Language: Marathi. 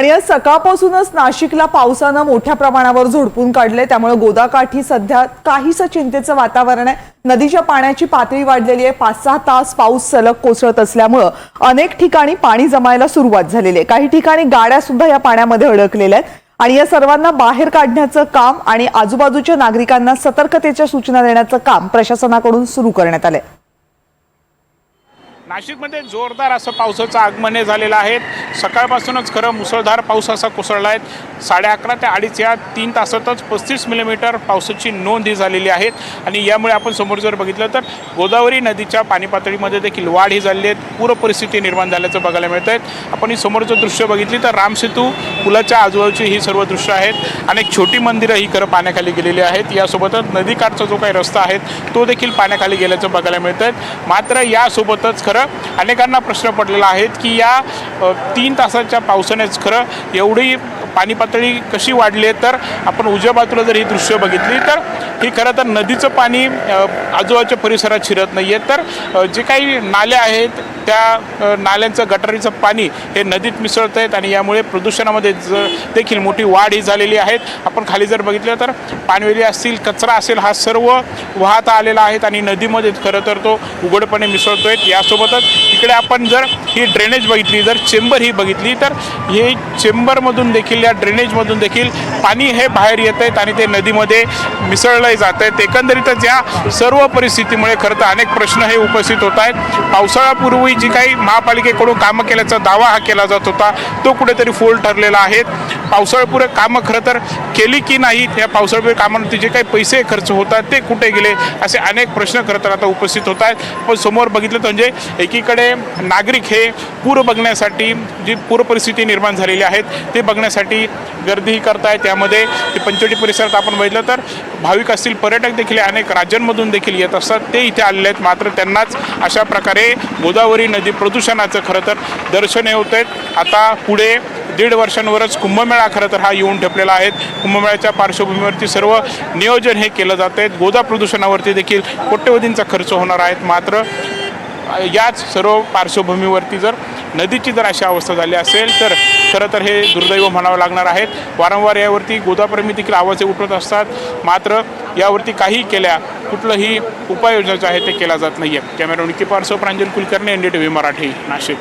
आणि आज सकाळपासूनच नाशिकला पावसानं मोठ्या प्रमाणावर झोडपून काढले त्यामुळे गोदाकाठी सध्या काहीसं चिंतेचं वातावरण आहे. नदीच्या पाण्याची पातळी वाढलेली आहे. पाच सहा तास पाऊस सलग कोसळत असल्यामुळं अनेक ठिकाणी पाणी जमायला सुरुवात झालेली आहे. काही ठिकाणी गाड्या सुद्धा या पाण्यामध्ये अडकलेल्या आहेत. आणि या सर्वांना बाहेर काढण्याचं काम आणि आजूबाजूच्या नागरिकांना सतर्कतेच्या सूचना देण्याचं काम प्रशासनाकडून सुरू करण्यात आलंय. नाशिकमध्ये जोरदार असं पावसाचं आगमन हे झालेलं आहे. सकाळपासूनच खरं मुसळधार पाऊस असा कोसळला आहे साडे अकरा ते अडीच या तीन तासातच पस्तीस मिलीमीटर पावसाची नोंद ही झालेली आहे. आणि यामुळे आपण समोर जर बघितलं तर गोदावरी नदीच्या पाणी पातळीमध्ये देखील वाढ ही झाली आहे. पूर परिस्थिती निर्माण झाल्याचं बघायला मिळत आहेत आपण ही समोरचं दृश्य बघितली तर रामसेतू पुलाच्या आजूबाजूची ही सर्व दृश्य आहेत. अनेक छोटी मंदिरं ही खरं पाण्याखाली गेलेली आहेत. यासोबतच नदीकाठचा जो काही रस्ता आहे तो देखील पाण्याखाली गेल्याचं बघायला मिळत आहेत मात्र यासोबतच खरं अनेकांना प्रश्न पडलेला आहेत की या तीन तासाच्या पावसानेच खरं एवढी पाणी पातळी कशी वाढली आहे? तर आपण उजव्या बाजूला जर ही दृश्य बघितली तर ही खरं तर नदीचं पाणी आजूबाजूच्या परिसरात शिरत नाही आहे तर जे काही नाल्या आहेत त्या नाल्यांचं गटारीचं पाणी हे नदीत मिसळत आहेत आणि यामुळे प्रदूषणामध्ये ज देखील मोठी वाढ ही झालेली आहे. आपण खाली जर बघितलं तर पाणवेली असतील कचरा असेल हा सर्व वाहत आलेला आहे आणि नदीमध्ये खरं तर तो उघडपणे मिसळतो आहे यासोबतच इकडे आपण जर ही ड्रेनेज बघितली जर चेंबर ही बघितली तर हे चेंबरमधून देखील या ड्रेनेजमधून देखील पाणी हे बाहेर येत आहेत आणि ते नदीमध्ये मिसळलं जात आहेत. एकंदरीतच या सर्व परिस्थितीमुळे खरं तर अनेक प्रश्न हे उपस्थित होत आहेत. पावसाळ्यापूर्वी जी काही महापालिकेकडून कामं केल्याचा दावा हा केला जात होता तो कुठेतरी फोल ठरलेला आहे. पावसाळ्यापूर्वक कामं खरं तर केली की नाही या पावसाळ्यापूर्वी कामांवरती जे काही पैसे खर्च होतात ते कुठे गेले? असे अनेक प्रश्न खरं तर आता उपस्थित होत आहेत. पण समोर बघितलं तर म्हणजे एकीकडे नागरिक हे पूर बघण्यासाठी जी पूर परिस्थिती निर्माण झालेली आहेत ते बघण्यासाठी गर्दीही करतायत त्यामध्ये ते पंचवटी परिसरात आपण बघितलं तर भाविक असतील पर्यटक देखील अनेक राज्यांमधून देखील येत असतात. ते इथे आलेले आहेत. मात्र त्यांनाच अशा प्रकारे गोदावरी नदी प्रदूषणाचं खरं तर दर्शन हे होत आहेत आता पुढे दीड वर्षांवरच कुंभमेळा खरं तर हा येऊन ठेपलेला आहे. कुंभमेळ्याच्या पार्श्वभूमीवरती सर्व नियोजन हे केलं जात आहे. गोदा प्रदूषणावरती देखील कोट्यवधींचा खर्च होणार आहेत मात्र याच सर्व पार्श्वभूमीवरती जर नदीची जर अशी अवस्था झाली असेल तर खरं तर हे दुर्दैव म्हणावं लागणार आहेत वारंवार यावरती गोदाप्रेमी देखील आवाज उठवत असतात. मात्र यावरती काही केल्या कुठलंही उपाययोजना जे आहे ते केला जात नाही आहे कॅमेरा निकी पार्सो Pranjal Kulkarni N D T V Marathi Nashik.